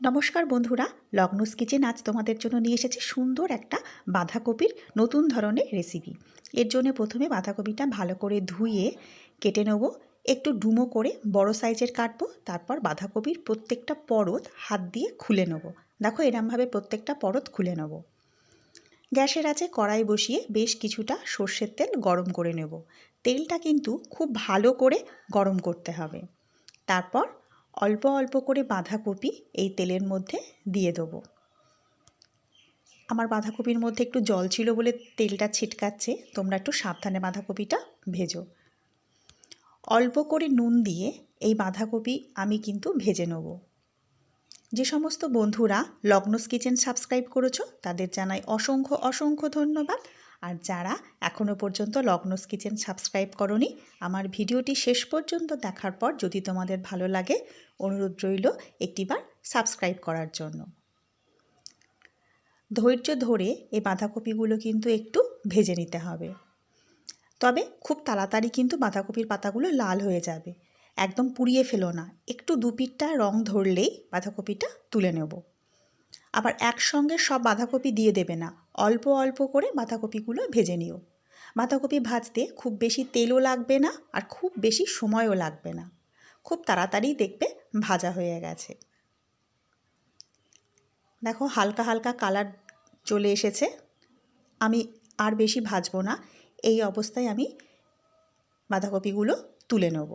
নমস্কার বন্ধুরা, লগ্নস কিচেন আজ তোমাদের জন্য নিয়ে এসেছে সুন্দর একটা বাঁধাকপির নতুন ধরনের রেসিপি এর জন্য প্রথমে বাঁধাকপিটা ভালো করে ধুয়ে কেটে নেব, একটু ডুমো করে বড় সাইজের কাটবো, তারপর বাঁধাকপির প্রত্যেকটা পরত হাত দিয়ে খুলে নেব। দেখো এরমভাবে প্রত্যেকটা পরত খুলে নেব। গ্যাসের আছে কড়াই বসিয়ে বেশ কিছুটা সর্ষের তেল গরম করে নেব। তেলটা কিন্তু খুব ভালো করে গরম করতে হবে। তারপর অল্প অল্প করে বাঁধাকপি এই তেলের মধ্যে দিয়ে দেবো। আমার বাঁধাকপির মধ্যে একটু জল ছিল বলে তেলটা ছিটকাচ্ছে, তোমরা একটু সাবধানে বাঁধাকপিটা ভেজো। অল্প করে নুন দিয়ে এই বাঁধাকপি আমি কিন্তু ভেজে নেব। যে সমস্ত বন্ধুরা লগ্নস কিচেন সাবস্ক্রাইব করেছ, তাদের জানাই অসংখ্য অসংখ্য ধন্যবাদ। আর যারা এখনও পর্যন্ত লগ্নস কিচেন সাবস্ক্রাইব করনি, আমার ভিডিওটি শেষ পর্যন্ত দেখার পর যদি তোমাদের ভালো লাগে, অনুরোধ রইল একটিবার সাবস্ক্রাইব করার জন্য। ধৈর্য ধরে এই বাঁধাকপিগুলো কিন্তু একটু ভেজে নিতে হবে। তবে খুব তাড়াতাড়ি কিন্তু বাঁধাকপির পাতাগুলো লাল হয়ে যাবে। একদম পুড়িয়ে ফেলো না। একটু দুপিটটা রং ধরলেই বাঁধাকপিটা তুলে নেব। আবার একসঙ্গে সব বাঁধাকপি দিয়ে দেবে না। অল্প অল্প করে বাঁধাকপিগুলো ভেজে নিও। বাঁধাকপি ভাজতে খুব বেশি তেলও লাগবে না আর খুব বেশি সময়ও লাগবে না। খুব তাড়াতাড়ি দেখবে ভাজা হয়ে গেছে। দেখো হালকা হালকা কালার চলে এসেছে। আমি আর বেশি ভাজবো না। এই অবস্থায় আমি বাঁধাকপিগুলো তুলে নেব।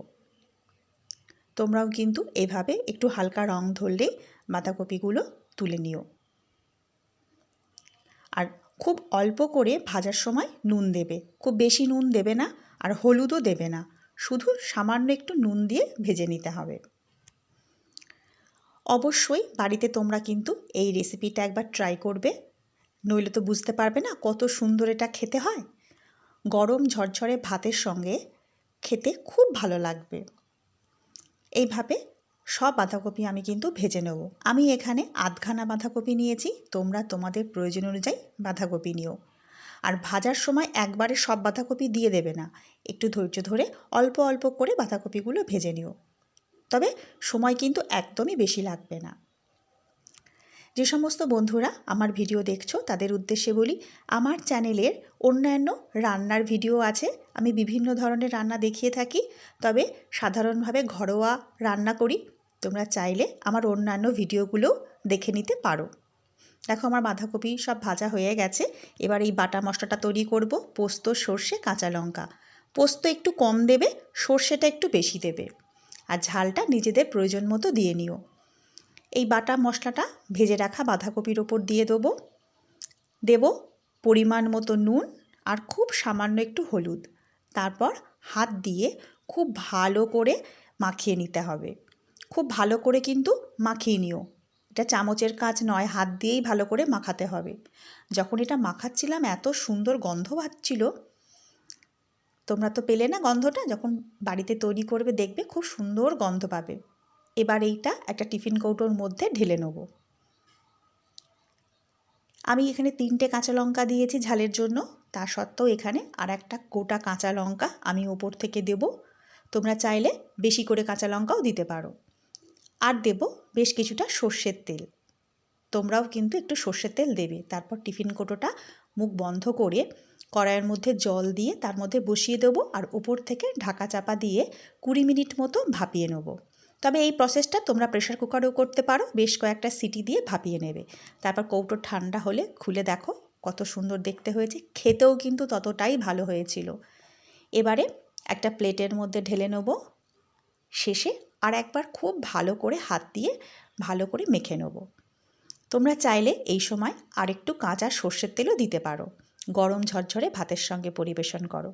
তোমরাও কিন্তু এভাবে একটু হালকা রং ধরলেই বাঁধাকপিগুলো তুলে নিও। আর খুব অল্প করে ভাজার সময় নুন দেবে। খুব বেশি নুন দেবে না আর হলুদও দেবে না। শুধু সামান্য একটু নুন দিয়ে ভেজে নিতে হবে। অবশ্যই বাড়িতে তোমরা কিন্তু এই রেসিপিটা একবার ট্রাই করবে। নইলে তো বুঝতে পারবে না কত সুন্দর এটা খেতে হয়। গরম ঝরঝরে ভাতের সঙ্গে খেতে খুব ভালো লাগবে। এইভাবে সব বাঁধাকপি আমি কিন্তু ভেজে নেব। আমি এখানে আধখানা বাঁধাকপি নিয়েছি, তোমরা তোমাদের প্রয়োজন অনুযায়ী বাঁধাকপি নিও। আর ভাজার সময় একবারে সব বাঁধাকপি দিয়ে দেবে না, একটু ধৈর্য ধরে অল্প অল্প করে বাঁধাকপিগুলো ভেজে নিও। তবে সময় কিন্তু একদমই বেশি লাগবে না। যে সমস্ত বন্ধুরা আমার ভিডিও দেখছ, তাদের উদ্দেশ্যে বলি, আমার চ্যানেলের অন্যান্য রান্নার ভিডিও আছে। আমি বিভিন্ন ধরনের রান্না দেখিয়ে থাকি, তবে সাধারণভাবে ঘরোয়া রান্না করি। তোমরা চাইলে আমার অন্যান্য ভিডিওগুলোও দেখে নিতে পারো। দেখো আমার বাঁধাকপি সব ভাজা হয়ে গেছে। এবার এই বাটা মশলাটা তৈরি করব। পোস্ত, সর্ষে, কাঁচা লঙ্কা। পোস্ত একটু কম দেবে, সর্ষেটা একটু বেশি দেবে। আর ঝালটা নিজেদের প্রয়োজন মতো দিয়ে নিও। এই বাটা মশলাটা ভেজে রাখা বাঁধাকপির ওপর দিয়ে দেবো। দেব পরিমাণ মতো নুন আর খুব সামান্য একটু হলুদ। তারপর হাত দিয়ে খুব ভালো করে মাখিয়ে নিতে হবে। খুব ভালো করে কিন্তু মাখিয়ে নিও। এটা চামচের কাজ নয়, হাত দিয়েই ভালো করে মাখাতে হবে। যখন এটা মাখাচ্ছিলাম, এত সুন্দর গন্ধ পাচ্ছিল তোমরা তো পেলে না গন্ধটা? যখন বাড়িতে তৈরি করবে, দেখবে খুব সুন্দর গন্ধ পাবে। এবার এইটা একটা টিফিন কৌটোর মধ্যে ঢেলে নেব। আমি এখানে তিনটে কাঁচা লঙ্কা দিয়েছি ঝালের জন্য। তা সত্ত্বেও এখানে আর একটা গোটা কাঁচা লঙ্কা আমি ওপর থেকে দেব। তোমরা চাইলে বেশি করে কাঁচা লঙ্কাও দিতে পারো। আর দেব বেশ কিছুটা সর্ষের তেল। তোমরাও কিন্তু একটু সর্ষের তেল দেবে। তারপর টিফিন কোটোটা মুখ বন্ধ করে কড়াইয়ের মধ্যে জল দিয়ে তার মধ্যে বসিয়ে দেবো আর ওপর থেকে ঢাকা চাপা দিয়ে কুড়ি মিনিট মতো ভাপিয়ে নেব। তবে এই প্রসেসটা তোমরা প্রেশার কুকারেও করতে পারো, বেশ কয়েকটা সিটি দিয়ে ভাপিয়ে নেবে। তারপর কৌটো ঠান্ডা হলে খুলে দেখো কত সুন্দর দেখতে হয়েছে, খেতেও কিন্তু ততটাই ভালো হয়েছিল। এবারে একটা প্লেটের মধ্যে ঢেলে নেব। শেষে আর একবার খুব ভালো করে হাত দিয়ে ভালো করে মেখে নেব। তোমরা চাইলে এই সময় আরেকটু কাঁচা সর্ষের তেলও দিতে পারো। গরম ঝরঝরে ভাতের সঙ্গে পরিবেশন করো।